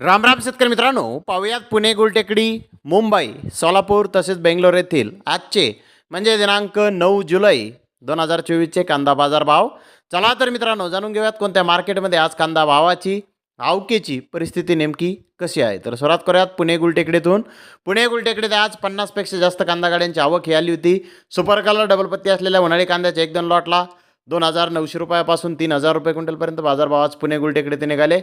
राम राम शेतकरी मित्रांनो पाहूयात पुणे गुलटेकडी मुंबई सोलापूर तसेच बेंगलोर येथील आजचे म्हणजे दिनांक नऊ जुलै दोन हजार चोवीसचे कांदा बाजार भाव. चला तर मित्रांनो जाणून घेऊयात कोणत्या मार्केटमध्ये आज कांदा भावाची आवकेची परिस्थिती नेमकी कशी आहे. तर सुरुवात करूयात पुणे गुलटेकडीतून. पुणे गुलटेकडीत आज पन्नासपेक्षा जास्त कांदा गाड्यांची आवक ही आली होती. सुपर कलर डबल पत्ती असलेल्या उन्हाळी कांद्याच्या एक दोन लॉटला दोन हजार नऊशे रुपयापासून तीन हजार रुपये क्विंटलपर्यंत बाजारभाव आज पुणे गुलटेकडे निघाले.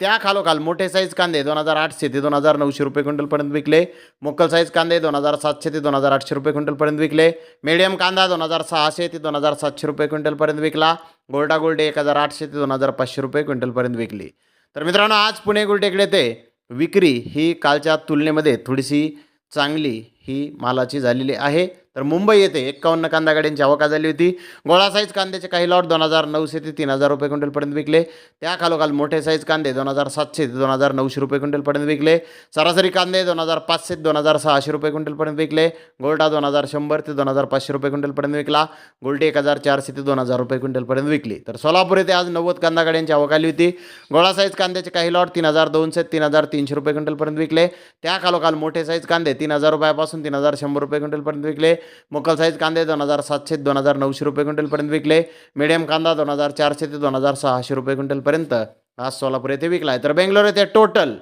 त्या खालोखाल मोठे साईज कांदे दोन हजार आठशे ते दोन हजार नऊशे रुपये क्विंटलपर्यंत विकले. मोकल साईज कांदे दोन हजार सातशे ते दोन हजार आठशे रुपये क्विंटलपर्यंत विकले. मीडियम कांदा दोन हजार सहाशे ते दोन हजार सातशे रुपये क्विंटलपर्यंत विकला. गोल्डा गोल्डे एक हजार आठशे ते दोन हजार पाचशे रुपये क्विंटलपर्यंत विकली. तर मित्रांनो आज पुणे गुलटेकडे ते विक्री ही कालच्या तुलनेमध्ये थोडीशी चांगली ही मालाची झालेली आहे. तर मुंबई येथे एक्कावन्न कांदा गाड्यांची आवका झाली होती. गोळा साईज कांद्याचे काही लॉट दोन हजार नऊशे ते तीन हजार रुपये क्विंटलपर्यंत विकले. त्या खालोखाल मोठे साईज कांदे दोन हजार सातशे ते दोन हजार नऊशे रुपये क्विंटलपर्यंत विकले. सरासरी कांदे दोन हजार पाचशे ते दोन हजार सहाशे रुपये क्विंटलपर्यंत विकले. गोल्टा दोन हजार शंभर ते दोन हजार पाचशे रुपये क्विंटलपर्यंत विकला. गोल्टी एक हजार चारशे ते दोन हजार रुपये क्विंटलपर्यंत विकली. तर सोलापूर येथे आज नव्वद कांदा गाड्यांची आवक आली होती. गोळा साईज कांद्याचे काही लॉट तीन हजार दोनशे तीन हजार तीनशे रुपये क्विंटलपर्यंत विकले. त्या खालोखाल मोठे साईज कांदे तीन हजार रुपयापासून तीन हजार शंभर रुपये क्विंटलपर्यंत विकले. मोकल साईज कांदे दोन हजार सातशे दोन हजार नऊशे रुपये क्विंटलपर्यंत विकले. मिडियम कांदा दोन हजार चारशे ते दोन हजार सहाशे रुपये क्विंटलपर्यंत आज सोलापूर येथे विकला आहे तर बेंगलोर येथे टोटल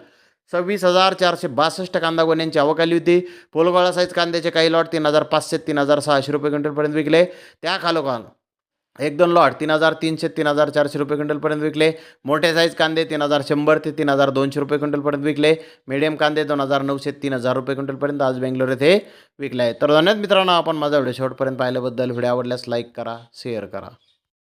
सव्वीस हजार चारशे बासष्ट कांदा गोण्यांची आवक आली होती. पोलगोळा साईज कांद्याचे काही लॉट तीन हजार पाचशे तीन हजार सहाशे रुपये क्विंटलपर्यंत विकले. त्या खालोखाल एक दोन लॉट तीन हजार तीनशे तीन हजार चारशे रुपये क्विंटलपर्यंत विकले. मोठे साईज कांदे तीन हजार शंभर ते तीन हजार दोनशे रुपये क्विंटलपर्यंत विकले. मीडियम कांदे दोन हजार नऊशे तीन हजार रुपये क्विंटलपर्यंत आज बेंगलोर येथे विकले आहे तर धन्यवाद मित्रांनो आपण माझा व्हिडिओ शेवटपर्यंत पाहिल्याबद्दल. व्हिडिओ आवडल्यास लाईक करा शेअर करा.